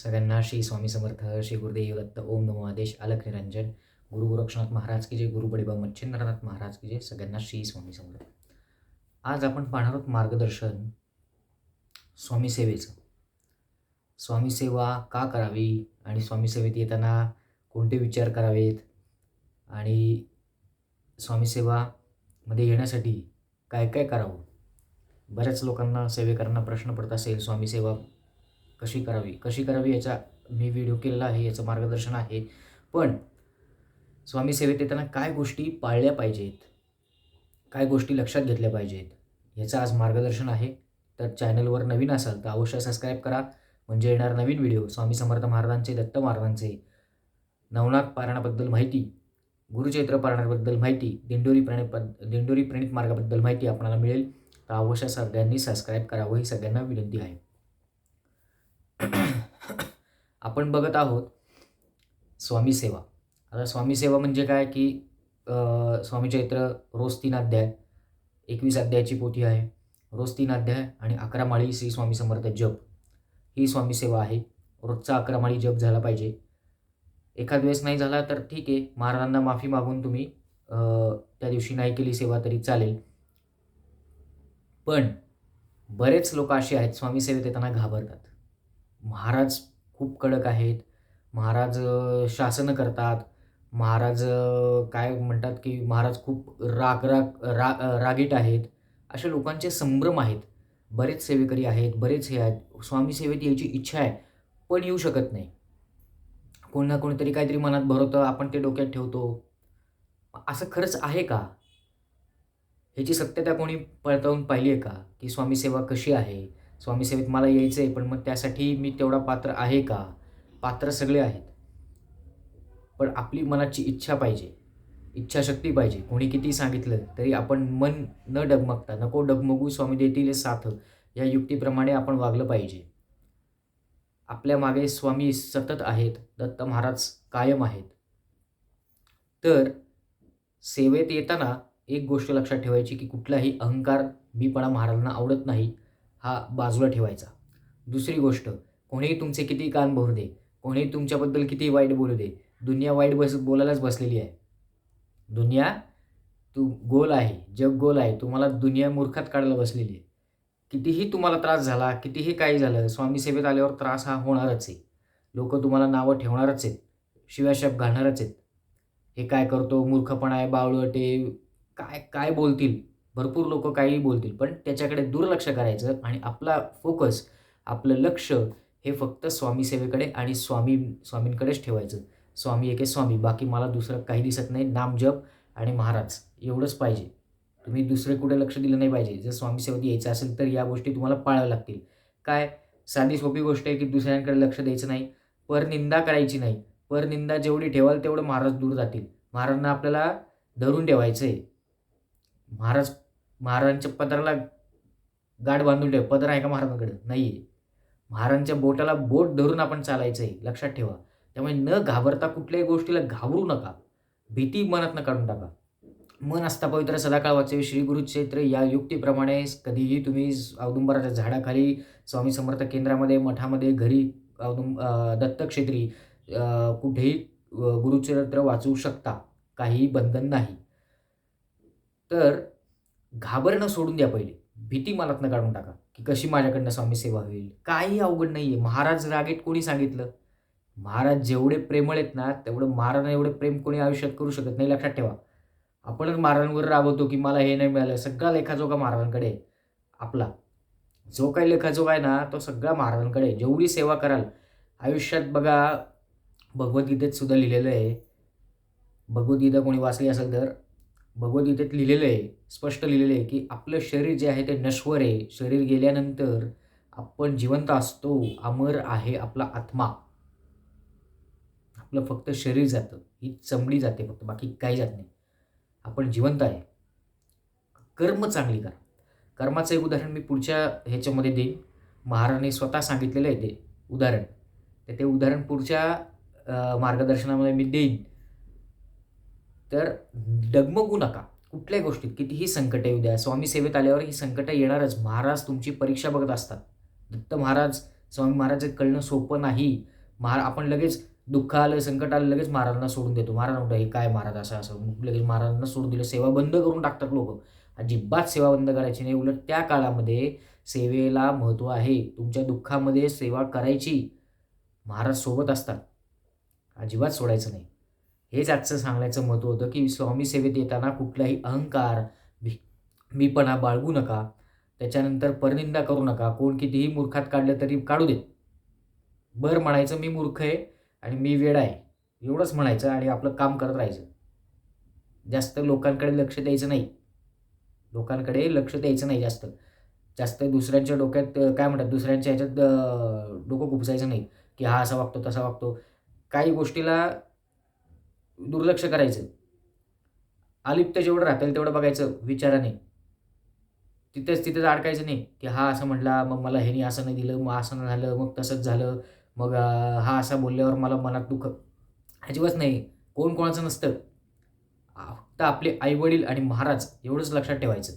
सगळ्यांना श्री स्वामी समर्थ श्री गुरुदेव दत्त ओम नमो आदेश अलख निरंजन. गुरु गोरक्षनाथ महाराज की जय गुरु बडीबा मच्छिंद्रनाथ महाराज की जय सगळ्यांना श्री स्वामी समर्थ. आज आपण पाहणार आहोत मार्गदर्शन स्वामी सेवेचं. स्वामी सेवा का करावी आणि स्वामी सेवेत येताना कोणते विचार करावेत आणि स्वामीसेवामध्ये येण्यासाठी काय काय करावं? बऱ्याच लोकांना सेवेकरांना प्रश्न पडत असेल स्वामीसेवा कशी करावी? कशी करावी याचा मी व्हिडिओ केलेला आहे याचं मार्गदर्शन आहे. पण स्वामी सेवेत येताना काय गोष्टी पाळल्या पाहिजेत? काय गोष्टी लक्षात घेतल्या पाहिजेत? याचं आज मार्गदर्शन आहे. तर चॅनलवर नवीन असाल तर अवश्य सबस्क्राईब करा. म्हणजे येणार नवीन व्हिडिओ स्वामी समर्थ महाराजांचे दत्त महाराजांचे. नवनाथ पारणाबद्दल माहिती गुरुचैत्र पारणाबद्दल माहिती दिंडोरी प्रणित पद दिंडोरी प्रणित मार्गाबद्दल माहिती आपल्याला मिळेल. तर अवश्य सगळ्यांनी सबस्क्राईब करावं ही सगळ्यांना विनंती आहे. आपण बघत आहोत स्वामी सेवा. आता स्वामी सेवा म्हणजे काय की स्वामी चैत्र रोज तीन अध्याय एकवीस अध्यायाची पोथी आहे. रोज तीन अध्याय आणि अकरा माळी श्री स्वामी समर्थ जप. ही स्वामी सेवा आहे. रोजचा अकरा माळी जप झाला पाहिजे. एखाद वेळेस नाही झाला तर ठीक आहे. महाराजांना माफी मागून तुम्ही त्या दिवशी नाही केली सेवा तरी चालेल. पण बरेच लोक असे आहेत स्वामी सेवेत येताना घाबरतात. महाराज खूप कडक आहेत. महाराज शासनं शासन करतात. महाराज काय म्हणतात की महाराज खूप राग राग रा रागीट आहेत. अशा लोकांचे संभ्रम आहेत. बरेच सेवेकरी आहेत बरेच हे आहेत. स्वामी सेवेत यायची इच्छा आहे पण येऊ शकत नाही. कोण ना कोणीतरी काहीतरी मनात भरवतं आपण ते डोक्यात ठेवतो. असं खरंच आहे का? ह्याची सत्यता कोणी पडताळून पाहिली आहे का? की स्वामी सेवा कशी आहे? स्वामीसेवेत मला यायचं आहे पण मग त्यासाठी मी तेवढा पात्र आहे का? पात्र सगळे आहेत. पण आपली मनाची इच्छा पाहिजे. इच्छाशक्ती पाहिजे. कोणी किती सांगितलं तरी आपण मन न डगमगता नको डगमगू स्वामी देतील साथ. या युक्तीप्रमाणे आपण वागलं पाहिजे. आपल्या मागे स्वामी सतत आहेत दत्त महाराज कायम आहेत. तर सेवेत येताना एक गोष्ट लक्षात ठेवायची की कुठलाही अहंकार मीपणा महाराजांना आवडत नाही. हा बाजूला ठेवायचा. दुसरी गोष्ट कोणीही तुमचे किती कान भरू दे कोणीही तुमच्याबद्दल किती वाईट बोलू दे दुनिया वाईट बस बोलायलाच बसलेली आहे. दुनिया तू गोल आहे जग गोल आहे तुम्हाला दुनिया मूर्खात काढायला बसलेली आहे. कितीही तुम्हाला त्रास झाला कितीही काही झालं स्वामी सेवेत आल्यावर त्रास हा होणारच आहे. लोक तुम्हाला नावं ठेवणारच आहेत शिवाशाप घालणारच आहेत. हे काय करतो मूर्खपणा आहे बावळटे काय काय बोलतील? भरपूर लोक काहीही बोलतील पण त्याच्याकडे दुर्लक्ष करायचं आणि आपला फोकस आपलं लक्ष हे फक्त स्वामी सेवेकडे आणि स्वामी स्वामींकडेच ठेवायचं. स्वामी एके स्वामी बाकी मला दुसरं काही दिसत नाही. नामजप आणि महाराज एवढंच पाहिजे. तुम्ही दुसरे कुठे लक्ष दिलं नाही पाहिजे. जर स्वामी सेवेत यायचं असेल तर या गोष्टी तुम्हाला पाळाव्या लागतील. काय? साधी सोपी गोष्ट आहे की दुसऱ्यांकडे लक्ष द्यायचं नाही. परनिंदा करायची नाही. परनिंदा जेवढी ठेवाल तेवढं महाराज दूर जातील. महाराजांना आपल्याला धरून ठेवायचं आहे महाराज महाराजांच्या पदराला गाठ बांधून ठेव. पदर आहे का महाराजांकडे? नाही आहे महाराजांच्या बोटाला बोट धरून आपण चालायचं आहे लक्षात ठेवा. त्यामुळे न घाबरता कुठल्याही गोष्टीला घाबरू नका. भीती मनातनं काढून टाका. मन असता पवित्र सदाकाळ वाचवी. श्री गुरुक्षेत्र या युक्तीप्रमाणे कधीही तुम्ही औदुंबराच्या झाडाखाली स्वामी समर्थ केंद्रामध्ये मठामध्ये घरी औदुंब दत्तक्षेत्री कुठेही गुरुचरित्र वाचू शकता. काहीही बंधन नाही. तर घाबरणं सोडून द्या पहिले. भीती मनातनं काढून टाका की कशी माझ्याकडनं स्वामी सेवा होईल. काही अवघड नाही आहे महाराज रागेत कोणी सांगितलं? महाराज जेवढे प्रेमळ आहेत ना तेवढं महाराजांना एवढे प्रेम कोणी आयुष्यात करू शकत नाही. लक्षात ठेवा. आपणच महाराजांवर राबवतो की मला हे नाही मिळालं. सगळा लेखाजोगा महाराजांकडे आपला. जो काही लेखाजोगा आहे ना तो सगळा महाराजांकडे जेवढी सेवा कराल. आयुष्यात बघा भगवद्गीतेत सुद्धा लिहिलेलं आहे. भगवद्गीता कोणी वाचली असेल तर भगवद्गीतेत लिहिलेलं आहे स्पष्ट लिहिलेलं आहे की आपलं शरीर जे आहे ते नश्वर आहे. शरीर गेल्यानंतर आपण जिवंत असतो अमर आहे आपला आत्मा. आपलं फक्त शरीर जातं ही चमडी जाते फक्त बाकी काही जात नाही. आपण जिवंत आहे. कर्म चांगली करा. कर्माचं एक उदाहरण मी पुढच्या ह्याच्यामध्ये देईन. महाराजांनी स्वतः सांगितलेलं आहे ते उदाहरण. तर ते उदाहरण पुढच्या मार्गदर्शनामध्ये मी देईन. तर डगमगू नका. कुठल्याही गोष्टीत कितीही संकट येऊ द्या स्वामी सेवेत आल्यावर ही संकटं येणारच. महाराज तुमची परीक्षा बघत असतात. दत्त महाराज स्वामी महाराज कळणं सोपं नाही. महारा आपण लगेच दुःख आलं संकट आलं लगेच महाराजांना सोडून देतो. महाराज म्हणतो हे काय महाराज असं असं. लगेच महाराजांना सोडून दिलं. सेवा बंद करून टाकतात लोक. अजिबात सेवा बंद करायची नाही. उलट त्या काळामध्ये सेवेला महत्त्व आहे. तुमच्या दुःखामध्ये सेवा करायची. महाराज सोबत असतात. अजिबात सोडायचं नाही. हेच आजचं सांगण्याचं महत्त्व होतं की स्वामी सेवेत येताना कुठलाही अहंकार भी मीपणा बाळगू नका. त्याच्यानंतर परनिंदा करू नका. कोण कितीही मूर्खात काढलं तरी काढू देत. बरं म्हणायचं मी मूर्ख आहे आणि मी वेड आहे. एवढंच म्हणायचं आणि आपलं काम करत राहायचं. जास्त लोकांकडे लक्ष द्यायचं नाही. लोकांकडे लक्ष द्यायचं नाही जास्त. जास्त दुसऱ्यांच्या डोक्यात काय म्हणतात दुसऱ्यांच्या ह्याच्यात डोकं खुपसायचं नाही. की हा असा वागतो तसा वागतो. काही गोष्टीला दुर्लक्ष करायचं. अलिप्त जेवढं राहता येईल तेवढं बघायचं विचाराने. तिथेच तिथेच अडकायचं नाही की हा असं म्हटला मग मला ह्यानी असं नाही दिलं मग असं झालं मग तसंच झालं मग हा असा बोलल्यावर मला मनात दुःख. अजिबात नाही कोण कोणाचं नसतं. फक्त आपले आईवडील आणि महाराज एवढंच लक्षात ठेवायचं.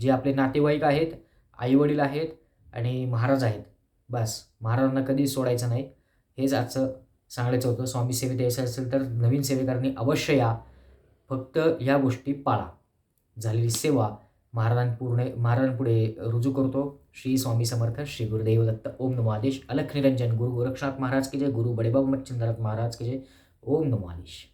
जे आपले नातेवाईक आहेत आईवडील आहेत आणि महाराज आहेत. बस महाराजांना कधीच सोडायचं नाही. हेच आजचं सांगायचं होतं स्वामी सेवेत यायचं असेल तर नवीन सेवेकरांनी अवश्य या. फक्त या गोष्टी पाळा. झालेली सेवा महाराजांपूर्ण महाराजांपुढे रुजू करतो. श्री स्वामी समर्थ श्री गुरुदेव दत्त ओम नमो आदेश. अलख निरंजन गुरु गोरक्षनाथ महाराज की जय. गुरु बडेबाबा मच्छिंद्रनाथ महाराज की जय. ओम नमो आदेश.